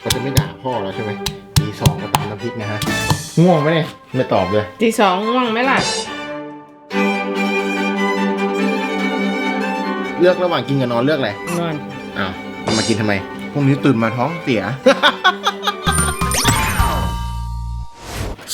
เขาจะไม่ด่าพ่อแล้วใช่ไหมตีสองก็ตำน้ำพริกนะฮะ ง่วงไหมเนี่ย ไม่ตอบเลย ตีสองง่วงไหมล่ะ เลือกระหว่างกินกับนอนเลือกอะไรนอน อ้าวเอามากินทำไม พรุ่งนี้ตื่นมาท้องเสีย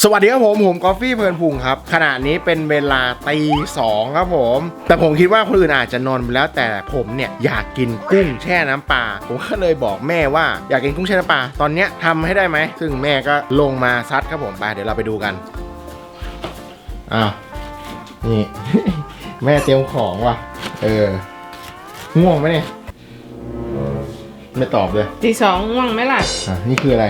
สวัสดีครับผม ผมกอฟฟี่เพลินพุงครับ ขณะนี้เป็นเวลาตีสองครับผม แต่ผมคิดว่าคนอื่นอาจจะนอนไปแล้วแต่ผมเนี่ยอยากกินกุ้งแช่น้ำปลาผมก็เลยบอกแม่ว่าอยากกินกุ้งแช่น้ำปลาตอนเนี้ยทำให้ได้ไหม ซึ่งแม่ก็ลงมาซัดครับผมไปเดี๋ยวเราไปดูกันอ้าวนี่ แม่เตรียมของว่ะ เออง่วงไหมเนี่ยไม่ตอบเลยตีสองง่วงไหมล่ะอะนี่คืออะไร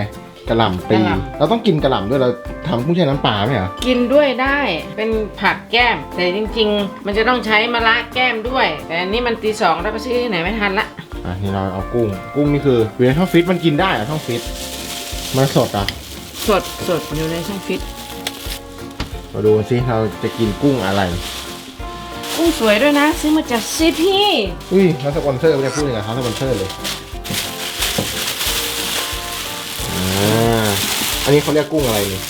กระหล่ำปลีกะหล่เราต้องกินกระหล่ำด้วยเราทำกุ้งแช่น้ำปลาไหมเหรอกินด้วยได้เป็นผักแก้ม แต่จริง ๆ มันจะต้องใช้มะระแก้มด้วย แต่อันนี้มันตีสองแล้วก็ซื้อที่ไหนไม่ทันละ อะนี่เราเอากุ้ง กุ้งนี่คืออยู่ในช่องฟิตมันกินได้เหรอช่องฟิตมันสดอะสดสดอยู่ในช่องฟิตมาดูสิเราจะกินกุ้งอะไรกุ้งสวยด้วยนะ ซื้อมาจากซีพีอุ้ยเขาสปอนเซอร์ไม่ได้พูดเลยนะเขาสปอนเซอร์เลย อันนี้เขาเรียกกุ้งอะไรนี่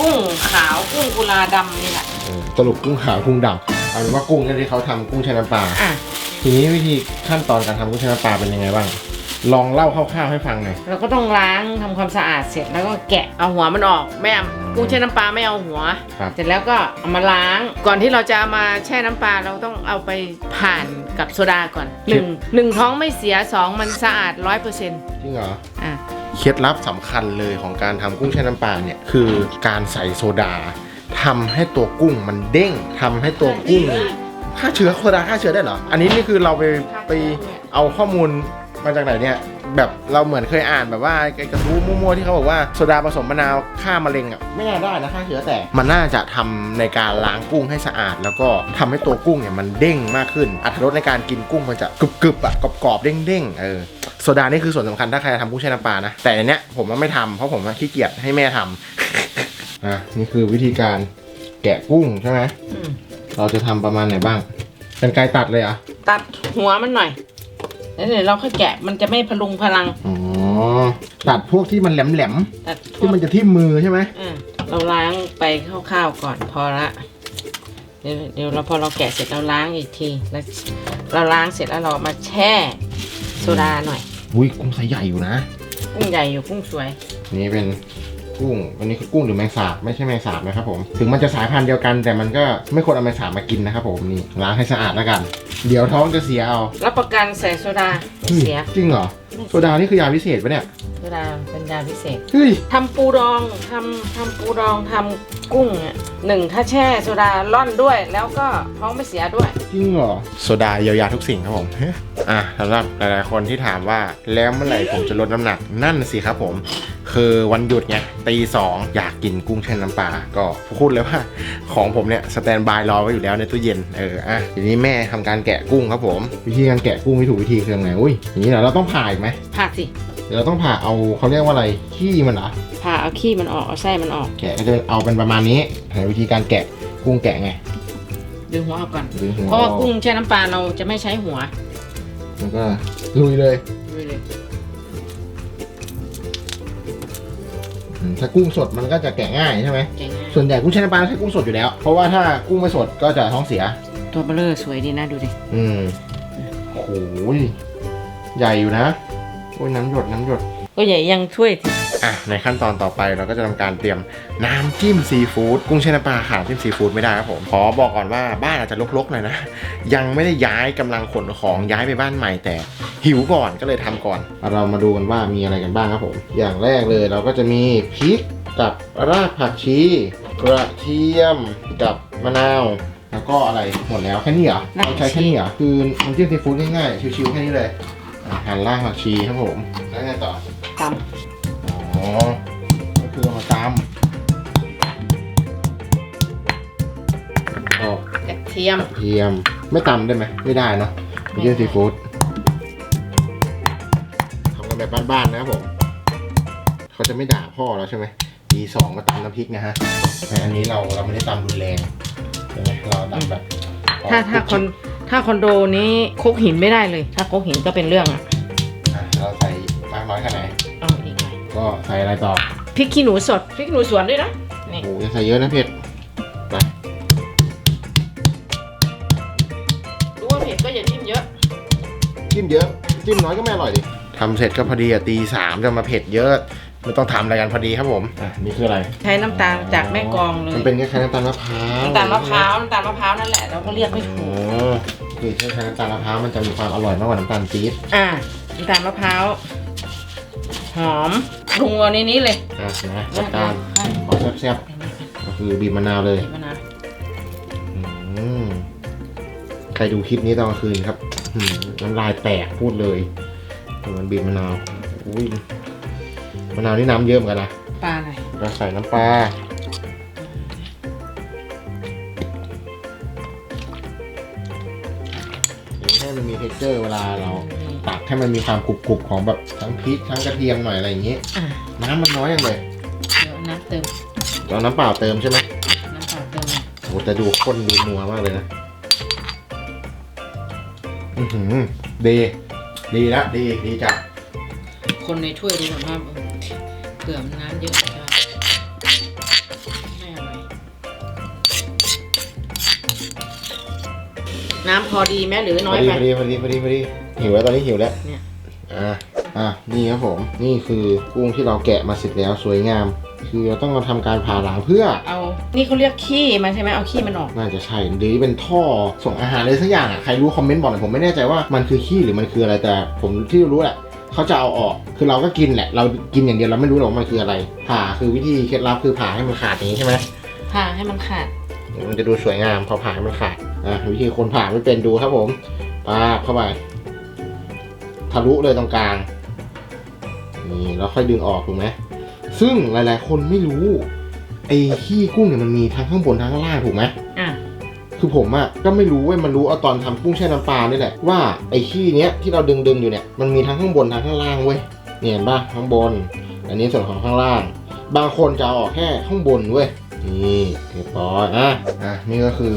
กุ้งขาวกุ้งกุลาดำนี่แหละเออสรุปกุ้งขาวกุ้งดำเอาเป็นว่ากุ้งเนี่ยที่เขาทำกุ้งแช่น้ำปลา อะทีนี้วิธีขั้นตอนการทำกุ้งแช่น้ำปลาเป็นยังไงบ้าง ลองเล่าคร่าวๆให้ฟังหน่อย เราก็ต้องล้างทำความสะอาดเสร็จแล้วก็แกะเอาหัวมันออกไม่เอากุ้งแช่น้ำปลาไม่เอาหัว ครับ เสร็จแล้วก็เอามาล้าง ก่อนที่เราจะเอามาแช่น้ำปลาเราต้องเอาไปผ่านกับโซดาก่อนหนึ่งหนึ่งท้องไม่เสียสองมันสะอาดร้อยเปอร์เซ็นต์จริงเหรอ อะ เคล็ดลับสำคัญเลยของการทำกุ้งแช่น้ำปลาเนี่ยคือการใส่โซดาทำให้ตัวกุ้งมันเด้งทำให้ตัวกุ้งฆ่าเชื้อโซดาฆ่าเชื้อได้เหรอ อันนี้นี่คือเราไปไปเอาข้อมูลมาจากไหนเนี่ย แบบเราเหมือนเคยอ่านแบบว่าไอ้กระทู้มั่วๆที่เขาบอกว่าโซดาผสมมะนาวฆ่ามะเร็งอะไม่น่าได้นะฆ่าเชื้อแต่ มันน่าจะทำในการล้างกุ้งให้สะอาด แล้วก็ทำให้ตัวกุ้งเนี่ยมันเด้งมากขึ้นอัตรสในการกินกุ้งมันจะกรึบๆอะกรอบๆเด้งๆเออโซดานี่คือส่วนสำคัญถ้าใครจะทำกุ้งแช่น้ำปลานะแต่อันเนี้ยผมว่าไม่ทำเพราะผมว่าขี้เกียจให้แม่ทำ อะนี่คือวิธีการแกะกุ้งใช่ไหมอืม เราจะทำประมาณไหนบ้างเป็นไกรตัดเลยเหรอะตัดหัวมันหน่อย แล้วเดี๋ยวเราค่อยแกะมันจะไม่พลุงพลังอ๋อตัดพวกที่มันแหลมตัดๆที่มันจะทิ่มมือใช่ไหมอะเราล้างไปคร่าวๆก่อนพอละเดี๋ยวเดี๋ยวเราพอเราแกะเสร็จเราล้างอีกทีแล้วเราล้างเสร็จแล้วเรามาแช่โซดาหน่อยอุ้ยกุ้งไซส์ใหญ่อยู่นะกุ้งใหญ่อยู่กุ้งสวย นี่เป็นกุ้งอันนี้คือกุ้งหรือแมงสาบไม่ใช่แมงสาบนะครับผมถึงมันจะสายพันธุ์เดียวกัน แต่มันก็ไม่ควรเอาแมงสาบมากินนะครับผมนี่ล้างให้สะอาดแล้วกัน เดี๋ยวท้องจะเสียเอารับประกันใส่โซดาไม่เฮ้ยเสียจริงเหรอโซดานี่คือยาพิเศษปะเนี่ยโซดาเป็นยาพิเศษเฮ้ยทำปูดองทำทำปูดองทำกุ้งอะหนึ่งถ้าแช่โซดาล่อนด้วย แล้วก็ท้องไม่เสียด้วย จริงเหรอโซดาเยียวยาทุกสิ่งครับผม อะสำหรับหลายๆคนที่ถามว่าแล้วเมื่อไหร่ผมจะลดน้ำหนักนั่นสิครับผม คือวันหยุดไงตีสองอยากกินกุ้งแช่น้ำปลาก็พูดเลยว่า ของผมเนี่ยสแตนบายรอไว้อยู่แล้วในตู้เย็นเอออะทีนี้แม่ทำการแกะกุ้งครับผมวิธีการแกะกุ้งที่ถูกวิธีคือยังไงอุ้ยอย่างนี้เหรอเราต้องผ่าอีกไหมผ่าสิเดี๋ยวเราต้องผ่าเอาเขาเรียกว่าอะไรขี้มันเหรอผ่าเอาขี้มันออกเอาไส้มันออกแกะก็จะเอาเป็นประมาณนี้เห็นวิธีการแกะกุ้งแกะไงดึงหัวออกก่อนดึงหัวเพราะว่าออกกุ้งแช่น้ำปลาเราจะไม่ใช้หัว แล้วก็ลุยเลย ถ้ากุ้งสดมันก็จะแกะง่ายใช่ไหมเก่งนะส่วนใหญ่กุ้งแช่น้ำปลาใช้กุ้งสดอยู่แล้ว เพราะว่าถ้ากุ้งไม่สดก็จะท้องเสีย ตัวเบลเลอร์สวยดีนะดูดิ อืมโอ้โหใหญ่อยู่นะ โอ้ยน้ำหยดน้ำหยด ก็ใหญ่ยังถ้วยสิ อะในขั้นตอนต่อไปเราก็จะทำการเตรียมน้ำจิ้มซีฟู้ดกุ้งแช่น้ำปลาขาดจิ้มซีฟู้ดไม่ได้ครับผมขอบอกก่อนว่าบ้านอาจจะรกๆหน่อยนะ ยังไม่ได้ย้ายกำลังขนของย้ายไปบ้านใหม่แต่ หิวก่อนก็เลยทำก่อน เรามาดูกันว่ามีอะไรกันบ้างครับผม อย่างแรกเลยเราก็จะมีพริกกับรากผักชีกระเทียมกับมะนาวแล้วก็อะไรหมดแล้วแค่นี้เหรอเราใช้แค่นี้เหรอคือน้ำจิ้มซีฟู้ดง่ายๆชิวๆแค่นี้เลยอะหั่นรากผักชีครับผมแล้วไงต่อต อ๋อ ก็คือเอามาตำก็ำกระเทียมกระเทียม ไม่ตำได้ไหม ไม่ได้เนาะไม่ใช่ซีฟู้ดทำกันแบบบ้านๆนะครับผม เขาจะไม่ด่าพ่อแล้วใช่ไหมทีสองก็ตำน้ำพริกนะฮะ แต่อันนี้เราเราไม่ได้ตำรุนแรงใช่ไหมเราตำแบบถ้าถ้าคนถ้าคอนโดนี้คลุกหินไม่ได้เลย ถ้าคลุกหินก็เป็นเรื่องอะอะเราใส่มากน้อยแค่ไหน เอาอีกหน่อย ก็ใส่อะไรต่อพริกขี้หนูสดพริกขี้หนูสวนด้วยนะนี่โอ้ยใส่เยอะนะเผ็ดไปรู้ว่าเผ็ดก็อย่าจิ้มเยอะจิ้มเยอะจิ้มน้อยก็ไม่อร่อยดิทำเสร็จก็พอดีอะตีสามจะมาเผ็ดเยอะไม่ต้องทำอะไรกันพอดีครับผมอะนี่คืออะไรใช้น้ำตาลจากแม่กลองเลยมันเป็นคล้ายๆน้ำตาลมะพร้าวน้ำตาลมะพร้าวน้ำตาลมะพร้าวนั่นแหละเราก็เรียกไม่โอ้ถูกคือถ้าใช้น้ำตาลมะพร้าวมันจะมีความอร่อยมากกว่าน้ำตาลปี๊บอ่าน้ำตาลมะพร้าว หอมปรุงเอาในนี้เลยอะนะจัดการขอแซ่บๆก็คือบีบมะนาวเลยมะนาวอืมใครดูคลิปนี้ตอนกลางคืนครับอืมน้ำลายแตกพูดเลยมันบีบมะนาวอุ้ยมะนาวนี่น้ำเยอะเหมือนกันนะปลาอะไรเราใส่น้ำปลาให้มันมีเท็กเจอร์เวลาเรา ตักให้มันมีความกรุบๆของแบบทั้งพริกทั้งกระเทียมหน่อยอะไรอย่างนี้ อะน้ำมันน้อยอย่างเลยเดี๋ยวน้ำเติมจะเอาน้ำเปล่าเติมใช่ไหมน้ำเปล่าเติมเลยโอ้แต่ดูข้นดูนัวมากเลยนะ อือหือดีดีละดีดีจัดคนในถ้วยดูแบบว่าเผื่อมันน้ำเยอะจะไม่อร่อยน้ำพอดีไหมหรือพน้ออยดีไป พอดีพอดีพอดีพอดี หิวแล้วตอนนี้หิวแล้วเนี่ยอะอะนี่ครับผมนี่คือกุ้งที่เราแกะมาเสร็จแล้วสวยงาม คือเราต้องมาทำการผ่าหลังเพื่อ เอา นี่เขาเรียกขี้มันใช่ไหมเอาขี้มันออก น่าจะใช่หรือเป็นท่อส่งอาหารอะไรสักอย่างอะใครรู้คอมเมนต์บอกหน่อยผมไม่แน่ใจว่ามันคือขี้หรือมันคืออะไรแต่ผมที่รู้แหละเขาจะเอาออก คือเราก็กินแหละ เรากินอย่างเดียวเราไม่รู้หรอกว่ามันคืออะไร ผ่าคือวิธีเคล็ดลับคือผ่าให้มันขาดอย่างนี้ใช่ไหมผ่าให้มันขาดมันจะดูสวยงามพอผ่าให้มันขาดอะวิธีคนผ่าไม่เป็นดูครับผมปาบเข้าไป ทะลุเลยตรงกลางนี่แล้วค่อยดึงออกถูกไหมซึ่งหลาย ๆ คนไม่รู้ไอ้ขี้กุ้งเนี่ยมันมีทั้งข้างบนทั้งข้างล่างถูกไหมอะคือผมอะก็ไม่รู้เว้ยมันรู้เอาตอนทำกุ้งแช่น้ำปลานี่แหละว่าไอ้ขี้เนี้ยที่เราดึงดึงๆอยู่เนี่ยมันมีทั้งข้างบนทั้งข้างล่างเว้ยเนี่ยเห็นปะข้างบน อันนี้ส่วนของข้างล่าง บางคนจะเอาออกแค่ข้างบนเว้ยนี่เรียบร้อยอะอะนี่ก็คือ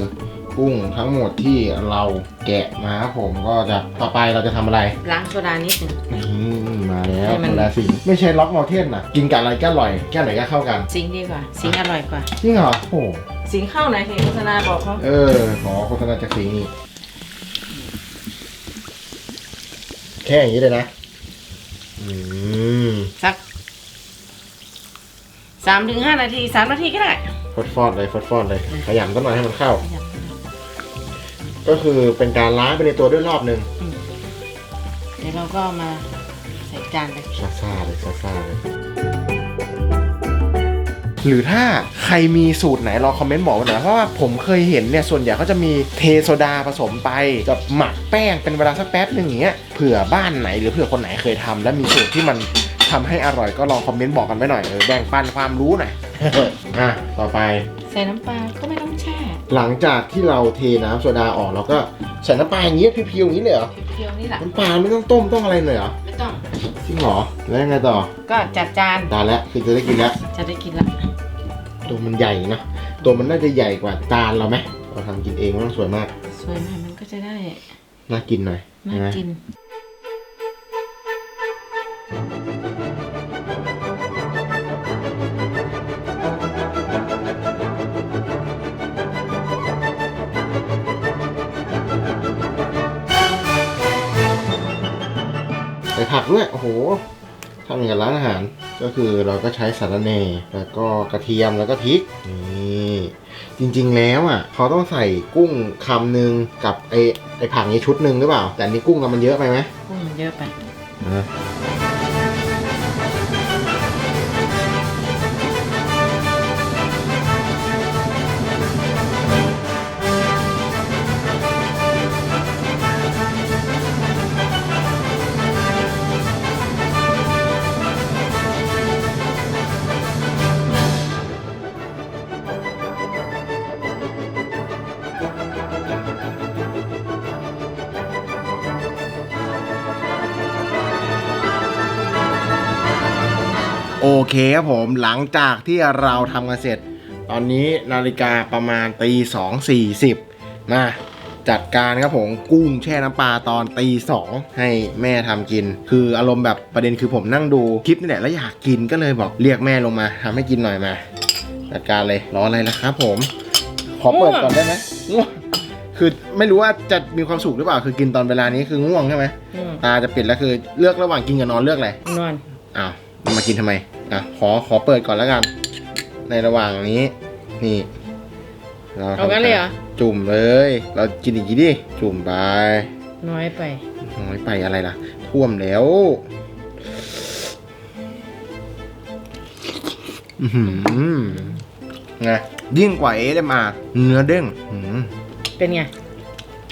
กุ้งทั้งหมดที่เราแกะมาครับผมก็จะต่อไปเราจะทำอะไรล้างโซดานิดหนึง อืมมาแล้วให้มัน คนละสิ่งไม่ใช่ล็อกเมาเทนนะกินกับอะไรก็อร่อยแก้ไหนก็เข้ากันซิงค์ดีกว่า ซิงค์อร่อยกว่า จริงเหรอโอ้โหซิงค์เข้าไหนเห็นโฆษณาบอกเขาเออขอโฆษณาจากสีนี่แค่อย่างนี้เลยนะ อืมสักสามถึงห้านาทีสามนาทีก็ได้ ฟอดฟอดๆเลยฟอดฟอดๆเลยขยำต้นหน่อยให้มันเข้า ขยับ ก็คือเป็นการล้างไปในตัวด้วยรอบหนึ่งเดี๋ยวเราก็มาใส่จานไปซาซาๆเลยซาซาๆเลยหรือถ้าใครมีสูตรไหนลองคอมเมนต์บอกมาหน่อยเพราะว่าผมเคยเห็นเนี่ยส่วนใหญ่เขาจะมีเทโซดาผสมไปกับหมักแป้งเป็นเวลาสักแป๊บหนึ่งอย่างเงี้ยเผื่อบ้านไหนหรือเผื่อคนไหนเคยทำและมีสูตรที่มันทำให้อร่อยก็ลองคอมเมนต์บอกกันไว้หน่อยเออแบ่งปันความรู้หน่อย อะต่อไป ใส่น้ำปลาก็ไม่ต้องแช่ หลังจากที่เราเทน้ำโซดาออกเราก็ใส่น้ำปลาอย่างเงี้ยเพียวๆอย่างนี้เลยเหรอเพียวๆนี่แหละน้ำปลาไม่ต้องต้มต้องอะไรเลยเหรอไม่ต้องจริงเหรอแล้วยังไงต่อก็จัดจานตาแล้วคือจะได้กินแล้วจะได้กินละตัวมันใหญ่นะตัวมันน่าจะใหญ่กว่าจานเราไหมเราทำกินเองมันต้องสวยมากสวยหน่อยมันก็จะได้น่ากินหน่อยน่าใช่ไหม กิน ผักด้วยโอ้โหทำอย่างกับร้านอาหาร ก็คือเราก็ใช้สาระแหน่แล้วก็กระเทียมแล้วก็พริกนี่จริงๆแล้วอะเขาต้องใส่กุ้งคำหนึ่งกับไอไอผักนี้ชุดหนึ่งหรือเปล่า แต่อันนี้กุ้งเรามันเยอะไปไหมกุ้งมันเยอะไปอะ โอเคครับผมหลังจากที่เราทำกันเสร็จ ตอนนี้นาฬิกาประมาณตีสองสี่สิบนะจัดการครับผมกุ้งแช่น้ำปลาตอนตีสองให้แม่ทำกิน คืออารมณ์แบบประเด็นคือผมนั่งดูคลิปนี่แหละแล้วอยากกินก็เลยบอกเรียกแม่ลงมาทำให้กินหน่อยมาจัดการเลยรออะไรนะครับผม ขอเปิดก่อนได้ไหมง่วงคือไม่รู้ว่าจะมีความสุขหรือเปล่าคือกินตอนเวลานี้คือง่วงใช่ไหมอืมตาจะปิดแล้วคือเลือกระหว่างกินกับนอนเลือกอะไรนอนอ้าว มากินทำไมอะขอขอเปิดก่อนแล้วกัน ในระหว่างนี้ นี่เราเอากันเลยเหรอ จุ่มเลย เรากินอีกทีดิจุ่มไป น้อยไป น้อยไปอะไรล่ะ ท่วมแล้วอือหือไงยิ่งกว่าเอเดมาเนื้อเด้งอื้อหือเป็นไง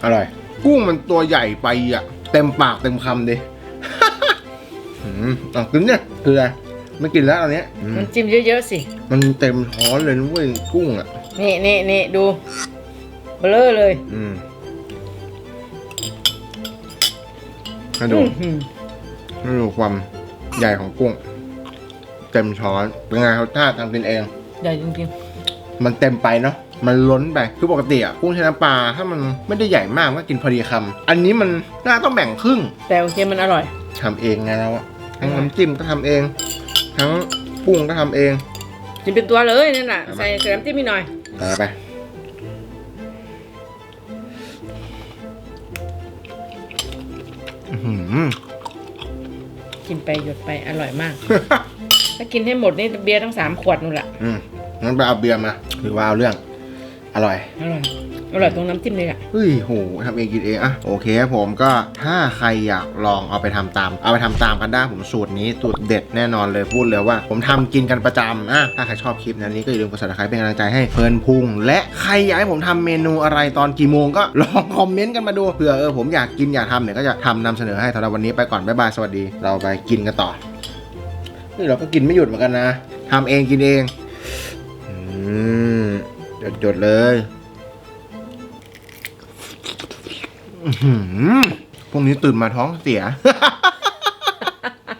อร่อย กุ้งมันตัวใหญ่ไปอะ เต็มปากเต็มคำดิ อืมอะกินเนี่ยคืออะไรไม่กินแล้วอันเนี้ยอืมมันจิ้มเยอะ ๆ สิ มันเต็มช้อนเลยนะเว้ยกุ้งอะ นี่นี่นี่ดู เบลอเลยอืมให้ดูอื้อหือให้ดูความใหญ่ของกุ้ง เต็มช้อนเป็นไงเขาท่าทำกินเอง ใหญ่จริงมันเต็มไปเนาะ มันล้นไป คือปกติอะกุ้งแช่น้ำปลา ถ้ามันไม่ได้ใหญ่มากก็กินพอดีคำ อันนี้มันน่าต้องแบ่งครึ่งๆ แต่โอเคมันอร่อย ทำเองไงเราอะ ทั้งน้ำจิ้มก็ทำเอง ทั้งกุ้งก็ทำเองกินเป็นตัวเลยนั่นน่ะเอามาใส่ใส่น้ำจิ้มนิดหน่อยไปไปอื้อหือ กินไปหยดไปอร่อยมาก ถ้ากินให้หมดนี่เบียร์ทั้งสามขวดนู่นแหละอืมงั้นไปเอาเบียร์มาหรือว่าเอาเรื่อง อร่อย อร่อย อร่อยตรงน้ำจิ้มเลยอะเฮ้ยโหทำเองกินเองอะโอเคครับผมก็ถ้าใครอยากลองเอาไปทำตาม เอาไปทำตามกันได้ผมสูตรนี้สูตรเด็ดแน่นอนเลยพูดเลยว่า ผมทำกินกันประจำอะถ้าใครชอบคลิปนั้นนี้ก็อย่าลืมกด subscribe เป็นกำลังใจให้เพลินพุง และใครอยากให้ผมทำเมนูอะไรตอนกี่โมงก็ลองคอมเมนต์กันมาดูเผื่อเออผมอยากกินอยากทำเนี่ยก็จะทำนำเสนอให้สำหรับวันนี้ไปก่อนบ๊ายบายสวัสดี เราไปกินกันต่อนี่เราก็กินไม่หยุดเหมือนกันนะทำเองกินเอง อืมหยดๆเลย พวกนี้ตื่นมาท้องเสีย